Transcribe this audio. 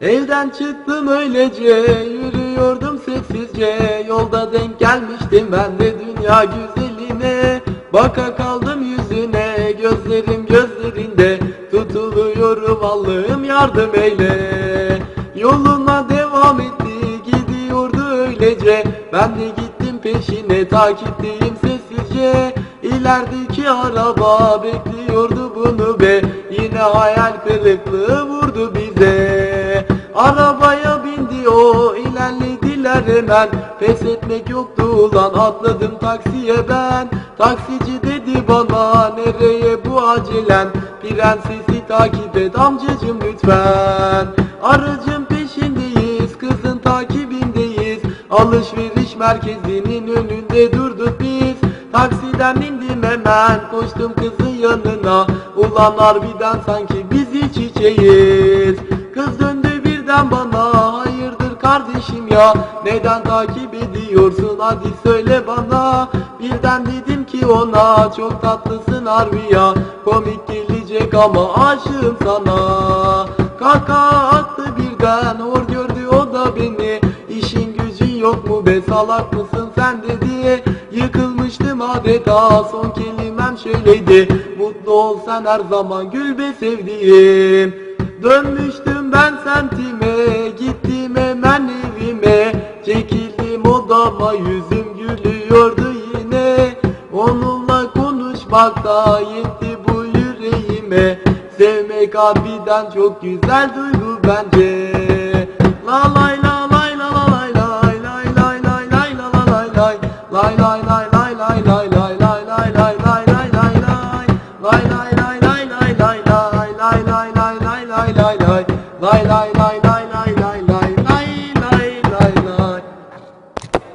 Evden çıktım öylece yürüyordum sessizce. Yolda denk gelmiştim ben de dünya güzeline. Baka kaldım yüzüne gözlerim gözlerinde. Tutuluyorum Allah'ım yardım eyle. Yoluna devam etti gidiyordu öylece. Ben de gittim peşine takipteyim sessizce. İlerideki araba bekliyordu bunu be. Yine hayal kırıklığı vurdu bize Arabaya bindi o ilerlediler hemen. Pes etmek yoktu ulan atladım taksiye ben. Taksici dedi bana nereye bu acelen? Prensesi takip et amcacım lütfen. Aracın peşindeyiz kızın takibindeyiz. Alışveriş merkezinin önünde durduk biz. Taksiden indim hemen koştum kızın yanına. Ulan harbiden sanki biz iç içeyiz kardeşim ya. Neden takip ediyorsun? Hadi söyle bana. Birden dedim ki ona çok tatlısın harbi ya. Komik gelecek ama aşığım sana. Kaka attı birden hor gördü o da beni. İşin gücün yok mu be? Salak mısın sen? dedi. Yıkılmıştım adeta. Son kelimem şöyleydi. Mutlu ol sen her zaman gül be sevdiğim. Dönmüştüm Odama yüzüm gülüyordu yine. Onunla konuşmak da yetti bu yüreğime. Sevmek harbiden çok güzel duygu bence